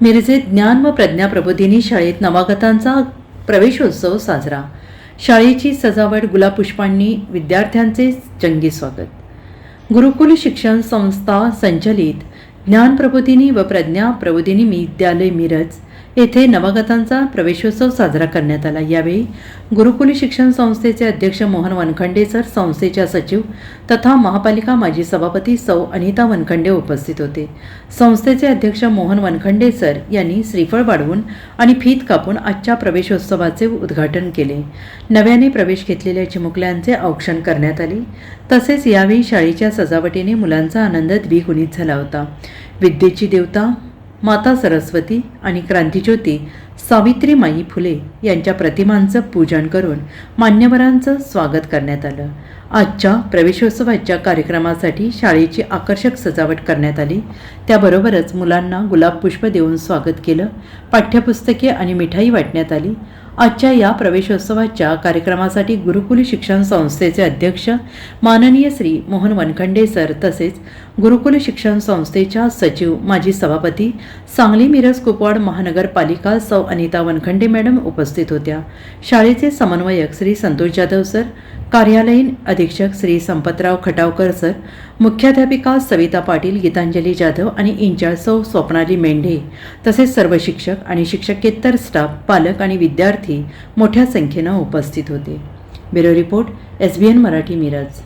मिरजेत ज्ञान व प्रज्ञा प्रबोधिनी शाळेत नवागतांचा प्रवेशोत्सव साजरा. शाळेची सजावट गुलाबपुष्पांनी विद्यार्थ्यांचे जंगी स्वागत. गुरुकुल शिक्षण संस्था संचलित ज्ञान प्रबोधिनी व प्रज्ञा प्रबोधिनी विद्यालय मिरज येथे नवागतांचा प्रवेशोत्सव साजरा करण्यात आला. यावेळी गुरुकुली शिक्षण संस्थेचे अध्यक्ष मोहन वनखंडे सर संस्थेच्या सचिव तथा महापालिका माजी सभापती सौ अनिता वनखंडे उपस्थित होते. संस्थेचे अध्यक्ष मोहन वनखंडे सर यांनी श्रीफळ वाढवून आणि फीत कापून आजच्या प्रवेशोत्सवाचे उद्घाटन केले. नव्याने प्रवेश घेतलेल्या चिमुकल्यांचे औक्षण करण्यात आले. तसेच यावेळी शाळेच्या सजावटीने मुलांचा आनंद द्विगुणित झाला होता. विद्येची देवता माता सरस्वती आणि क्रांतीज्योती सावित्रीमाई फुले यांच्या प्रतिमांचं पूजन करून मान्यवरांचं स्वागत करण्यात आलं. आजच्या प्रवेशोत्सवाच्या कार्यक्रमासाठी शाळेची आकर्षक सजावट करण्यात आली. त्याबरोबरच मुलांना गुलाब पुष्प देऊन स्वागत केलं. पाठ्यपुस्तके आणि मिठाई वाटण्यात आली. आजच्या या प्रवेशोत्सवाच्या कार्यक्रमासाठी गुरुकुल शिक्षण संस्थेचे अध्यक्ष माननीय श्री मोहन वनखंडे सर तसेच गुरुकुल शिक्षण संस्थेच्या सचिव माजी सभापती सांगली मिरज कुपवाड महानगरपालिका सौ अनिता वनखंडे मॅडम उपस्थित होत्या. शाळेचे समन्वयक श्री संतोष जाधव सर कार्यालयीन अधीक्षक श्री संपतराव खटावकर सर मुख्याध्यापिका सविता पाटील गीतांजली जाधव आणि इंचार्ज सौ स्वप्नाली मेंढे तसेच सर्व शिक्षक आणि शिक्षकेतर स्टाफ पालक आणि विद्यार्थी मोठ्या संख्येनं उपस्थित होते. Bureau report S B N Marathi Miraj.